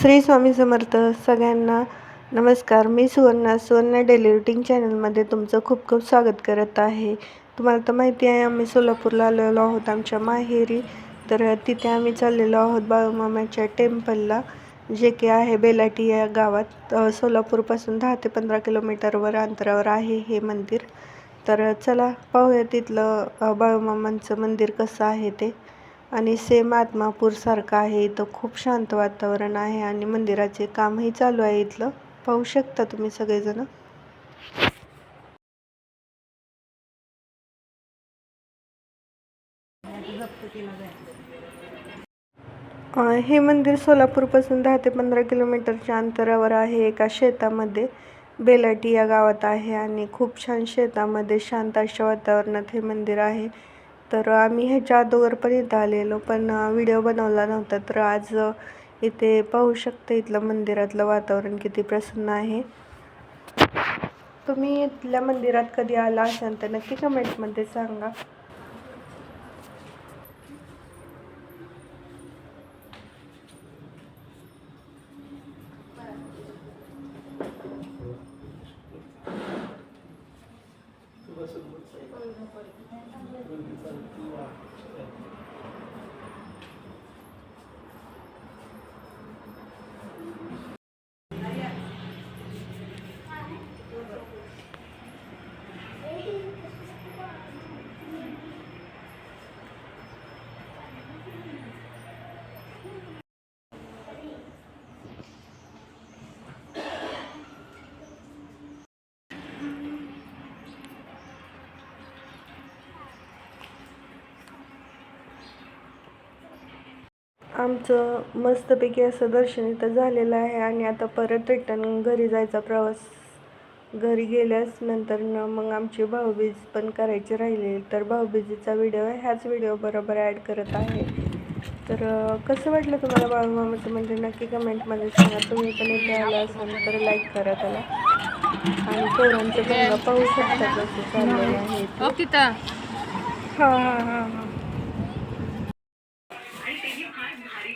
श्री स्वामी समर्थ सगळ्यांना नमस्कार. मी सुवर्णा सुवर्णा डेली रुटीन चॅनलमध्ये तुमचं खूप खूप स्वागत करत आहे. तुम्हाला तर माहिती आहे आम्ही सोलापूरला आलेलो आहोत आमच्या माहेरी. तर तिथे आम्ही चाललेलो आहोत बाळूमामाच्या टेम्पलला जे की आहे बेलाटी या गावात. सोलापूरपासून दहा ते पंधरा किलोमीटरवर अंतरावर आहे हे मंदिर. तर चला पाहूया तिथलं बाळूमामांचं मंदिर कसं आहे ते. आणि सेम आत्मापूरसारखं आहे. इथं खूप शांत वातावरण आहे आणि मंदिराचे कामही चालू आहे इथलं. पाहू शकता तुम्ही सगळेजण. हे मंदिर सोलापूरपासून दहा ते पंधरा किलोमीटरच्या अंतरावर आहे. एका शेतामध्ये बेलाटी या गावात आहे आणि खूप छान शेतामध्ये शांत अशा वातावरणात हे मंदिर आहे. तर आम्ही ह्याच्या अगोदर पण इथं आलेलो पण व्हिडिओ बनवला नव्हता. तर आज इथे पाहू शकता इथलं मंदिरातलं वातावरण किती प्रसन्न आहे. तुम्ही इथल्या मंदिरात कधी आला असाल तर नक्की कमेंटमध्ये सांगा. आमचं मस्तपैकी असं दर्शन इथं झालेलं आहे आणि आता परत रिटर्न घरी जायचा प्रवास. घरी गेल्यास नंतर न मग आमची भाऊबीज पण करायची राहिली. तर भाऊबीजेचा व्हिडिओ ह्याच व्हिडिओ बरोबर ॲड करत आहे. तर कसं वाटलं तुम्हाला बाळूमामाचं मंदिर? नक्की कमेंटमध्ये सांगा. तुम्ही पण इथे आला असाल तर लाईक करा त्याला. आणि पोरांचं पाहू शकता कसं चाललेलं आहे. हो हा हा हा हा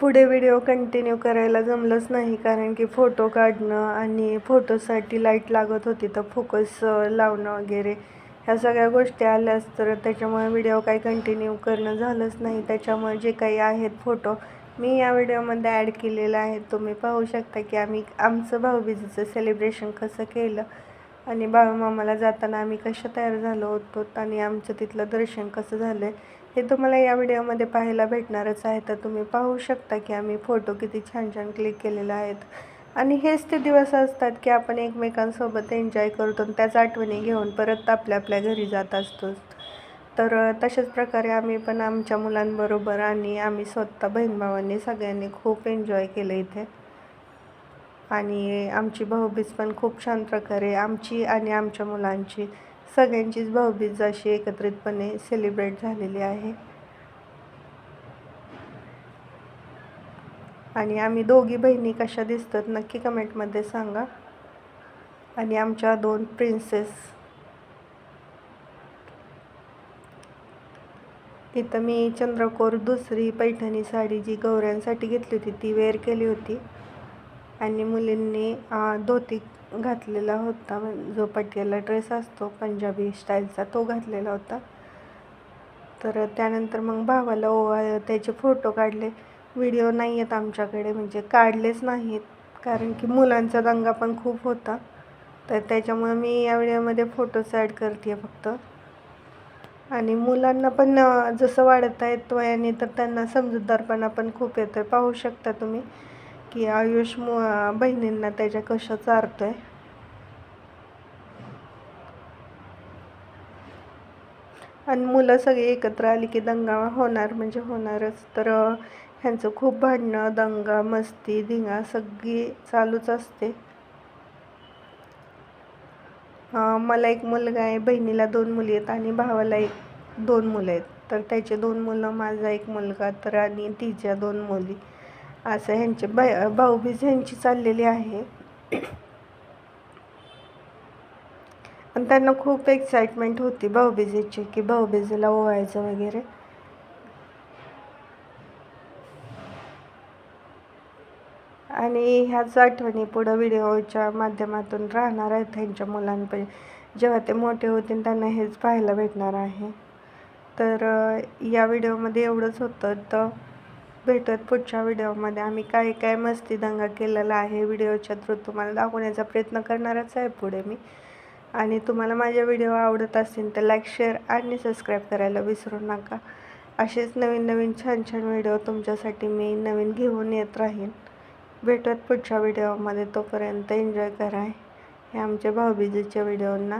पुढे व्हिडिओ कंटिन्यू करायला जमलंच नाही कारण की फोटो काढणं आणि फोटोसाठी लाइट लागत होती तर फोकस लावणं वगैरे ह्या सगळ्या गोष्टी आल्यास तर त्याच्यामुळे व्हिडिओ काही कंटिन्यू करणं झालंच नाही. त्याच्यामुळे जे काही आहेत फोटो मी या व्हिडिओमध्ये ॲड केलेलं आहे. तुम्ही पाहू शकता की आम्ही आमचं भाऊबीजेचं सेलिब्रेशन कसं केलं आणि बाळूमामाला जाताना आम्ही कशा तयार झालो होतो आणि आमचं तिथलं दर्शन कसं झालं हे तुम्हाला या व्हिडिओमध्ये पाहायला भेटणारच आहे. तर तुम्ही पाहू शकता की आम्ही फोटो किती छान छान क्लिक केलेले आहेत. आणि हेच ते दिवस असतात की आपण एकमेकांसोबत एन्जॉय करतो आणि त्याच आठवणी घेऊन परत आपल्या आपल्या घरी जात असतो. तर तशाच प्रकारे आम्ही पण आमच्या मुलांबरोबर आणि आम्ही स्वतः बहीण भावांनी सगळ्यांनी खूप एन्जॉय केलं इथे. आणि आमची भाऊबीज पण खूप छान प्रकारे आमची आणि आमच्या मुलांची सगळ्यांचीच भाऊबीज अशी एकत्रितपणे सेलिब्रेट झालेली आहे. आणि आम्ही दोघी बहिणी कशा दिसतात नक्की कमेंटमध्ये सांगा. आणि आमच्या दोन प्रिन्सेस इथं मी चंद्रकोर दुसरी पैठणी साडी जी गौऱ्यांसाठी घेतली होती ती वेअर केली होती. आणि मुलींनी धोती घातलेला होता. जो पटियाला ड्रेस असतो पंजाबी स्टाईलचा तो घातलेला होता. तर त्यानंतर मग भावाला ओवा त्याचे फोटो काढले. व्हिडिओ नाही आहेत आमच्याकडे म्हणजे काढलेच नाहीत कारण की मुलांचा दंगा पण खूप होता. तर त्याच्यामुळे मी या व्हिडिओमध्ये फोटोज ॲड करते फक्त. आणि मुलांना पण जसं वाढत आहेत वयाने तर त्यांना समजूतदारपणा पण खूप येतो आहे पाहू शकता तुम्ही. की आयुष मु बहिणींना त्याच्या कशा चारतोय? आणि मुलं सगळी एकत्र आली की दंगा होणार म्हणजे होणारच. तर ह्यांचं खूप भांडणं दंगा मस्ती धिंगा सगळी चालूच असते. मला एक मुलगा आहे बहिणीला दोन मुली आहेत आणि भावाला एक दोन मुलं आहेत. तर त्याचे दोन मुलं माझा एक मुलगा तर आणि तिच्या दोन मुली. असं ह्यांचे ब भाऊबीज ह्यांची चाललेली आहे. आणि त्यांना खूप एक्साइटमेंट होती भाऊबीजेची की भाऊबीजेला ओवायचं वगैरे. आणि ह्याच आठवणी पुढं व्हिडिओच्या माध्यमातून राहणार आहेत त्यांच्या मुलांपैकी. जेव्हा ते मोठे होतील त्यांना हेच पाहायला भेटणार आहे. तर या व्हिडिओमध्ये एवढंच होतं. तर भेटत पुढच्या व्हिडिओमध्ये. आम्ही काय काय मस्ती दंगा केलेला आहे. व्हिडिओच्या थ्रू तुम्हाला दाखवण्याचा प्रयत्न करणारच आहे पुढे मी. आणि तुम्हाला माझ्या व्हिडिओ आवडत असतील तर लाईक शेअर आणि सबस्क्राईब करायला विसरू नका. असेच नवीन नवीन छान छान व्हिडिओ तुमच्यासाठी मी नवीन घेऊन येत राहीन. भेटत पुढच्या व्हिडिओमध्ये. तोपर्यंत एन्जॉय करा हे आमच्या भाऊबीजेच्या व्हिडिओंना.